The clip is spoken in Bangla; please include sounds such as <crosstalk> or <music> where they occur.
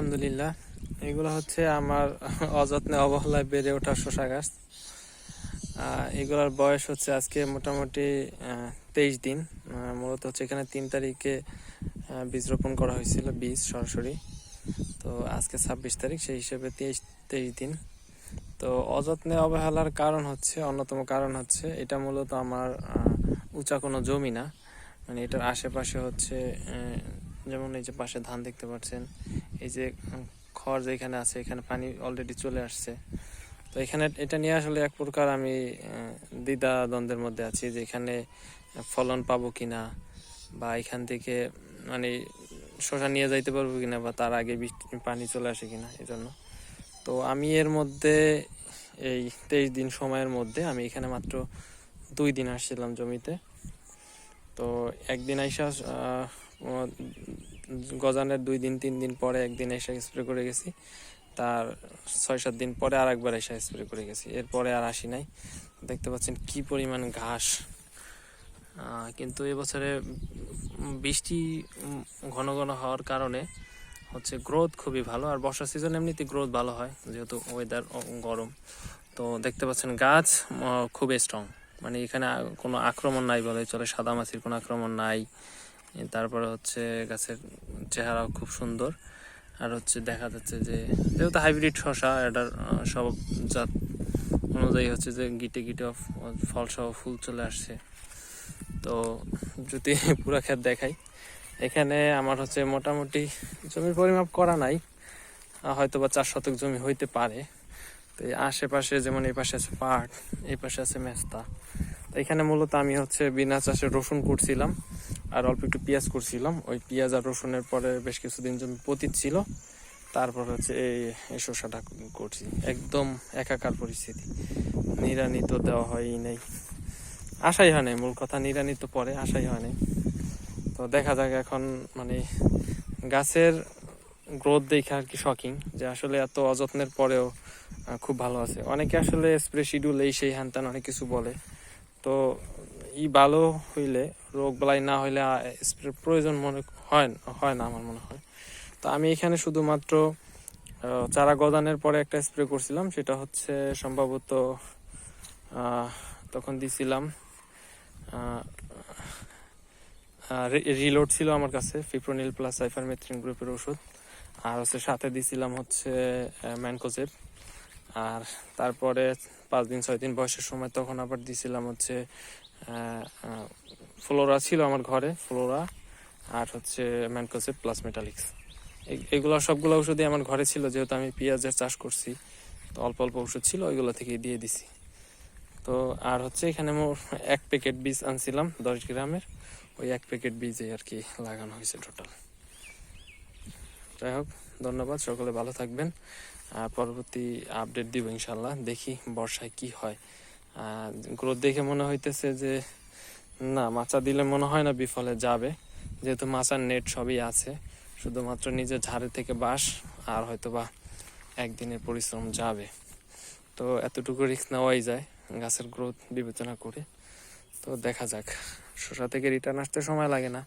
আলহামদুলিল্লাহ। এগুলো হচ্ছে আমার <laughs> অযত্নে অবহেলায় বেড়ে ওঠা শশা গাছ। এগুলোর বয়স হচ্ছে আজকে মোটামুটি তেইশ দিন। মূলত হচ্ছে এখানে তিন তারিখে বীজ রোপণ করা হয়েছিল, বীজ সরাসরি। তো আজকে ছাব্বিশ তারিখ, সেই হিসেবে তেইশ তেইশ দিন। তো অযত্নে অবহেলার কারণ হচ্ছে, অন্যতম কারণ হচ্ছে, এটা মূলত আমার উঁচা কোনো জমি না। মানে এটার আশেপাশে হচ্ছে যেমন এই যে পাশে ধান দেখতে পাচ্ছেন এই যে খড় যেখানে আছে, এখানে পানি অলরেডি চলে আসছে। তো এখানে এটা নিয়ে আসলে এক প্রকার আমি দ্বিধা দ্বন্দ্বের মধ্যে আছি যে এখানে ফলন পাবো কিনা, বা এখান থেকে মানে শশা নিয়ে যাইতে পারব কিনা, বা তার আগে পানি চলে আসে কিনা এই জন্য তো আমি এর মধ্যে, এই তেইশ দিন সময়ের মধ্যে আমি এখানে মাত্র দুই দিন আসছিলাম জমিতে। তো একদিন আইসা গজানের দুই দিন, তিন দিন পরে একদিন এসে স্প্রে করে গেছি। তার ছয়, সাত দিন পরে আর একবার এসে স্প্রে করে গেছি। এরপরে আর আসি নাই। দেখতে পাচ্ছেন কি পরিমাণ ঘাস। কিন্তু এবছরে বৃষ্টি ঘন ঘন হওয়ার কারণে হচ্ছে গ্রোথ খুবই ভালো। আর বর্ষা সিজন এমনিতে গ্রোথ ভালো হয়, যেহেতু ওয়েদার গরম। তো দেখতে পাচ্ছেন গাছ খুবই স্ট্রং মানে এখানে কোনো আক্রমণ নাই বলে চলে। সাদা মাছির কোনো আক্রমণ নাই। তারপরে হচ্ছে গাছের চেহারাও খুব সুন্দর। আর হচ্ছে দেখা যাচ্ছে যে, যেহেতু হাইব্রিড শশা, এটার সব জাত অনুযায়ী হচ্ছে যে গিটে গিটে ফল সহ ফুল চলে আসছে। তো যদি <laughs> পুরা ক্ষেত দেখাই, এখানে আমার হচ্ছে মোটামুটি জমির পরিমাপ করা নাই হয়তো বা চার শতক জমি হইতে পারে। তো এই আশেপাশে যেমন এই পাশে আছে পাট, এই পাশে আছে মেস্তা। তো এখানে মূলত আমি হচ্ছে বিনা চাষে রসুন করছিলাম আর অল্প একটু পেঁয়াজ করছিলাম ওই পেঁয়াজ আর রসুনের পরে বেশ কিছুদিন জমি পতিত ছিল। তারপর হচ্ছে এই শসাটা করছি একদম একাকার পরিস্থিতি। নিরানি তো দেওয়া হয়ই নাই। আশাই হয় নাই, মূল কথা নিরানি তো পরে, আশাই হয় নাই। তো দেখা যাক এখন মানে গাছের গ্রোথ দেখে আর কি শকিং যে আসলে এত অযত্নের পরেও খুব ভালো আছে। অনেকে আসলে স্প্রে শিডিউল এই সেই হ্যান অনেক কিছু বলে। তো ই ভালো হইলে রোগ বালাই না হইলে স্প্রে প্রয়োজন মনে হয় হয় না আমার মনে হয়। তো আমি এখানে শুধুমাত্র চারা গজানের পরে একটা স্প্রে করছিলাম। সেটা হচ্ছে সম্ভবত তখন দিছিলাম রিলোড ছিল আমার কাছে, ফিপ্রোনিল প্লাস সাইফারমেথ্রিন গ্রুপের ওষুধ। আর হচ্ছে সাথে দিছিলাম হচ্ছে ম্যানকোজেব। আর তারপরে পাঁচ দিন, ছয় দিন বয়সের সময় তখন আবার দিছিলাম হচ্ছে ফ্লোরা ছিল আমার ঘরে ফ্লোরা আর হচ্ছে ম্যানকোজেব প্লাস মেটালিক্স এগুলো সবগুলো ওষুধই আমার ঘরে ছিল, যেহেতু আমি পেঁয়াজের চাষ করছি। তো অল্প অল্প ওষুধ ছিল, ওইগুলো থেকে দিয়ে দিছি। তো, আর হচ্ছে এখানে মোর এক প্যাকেট বীজ আনছিলাম, দশ গ্রামের। ওই এক প্যাকেট বীজে আর কি লাগানো হয়েছে টোটাল যাই হোক, ধন্যবাদ, সকলে ভালো থাকবেন। আর পরবর্তী আপডেট দিব ইনশাল্লাহ দেখি বর্ষায় কি হয়। গ্রোথ দেখে মনে হইতেছে যে না, মাচা দিলে মনে হয় না বিফলে যাবে। যেহেতু মাচার নেট সবই আছে, শুধুমাত্র নিজের ঝাড়ে থেকে বাস, আর হয়তো বা একদিনের পরিশ্রম যাবে। তো এতটুকু রিস্ক নেওয়াই যায় গাছের গ্রোথ বিবেচনা করে। তো দেখা যাক শোষা থেকে রিটার্ন আসতে সময় লাগে না।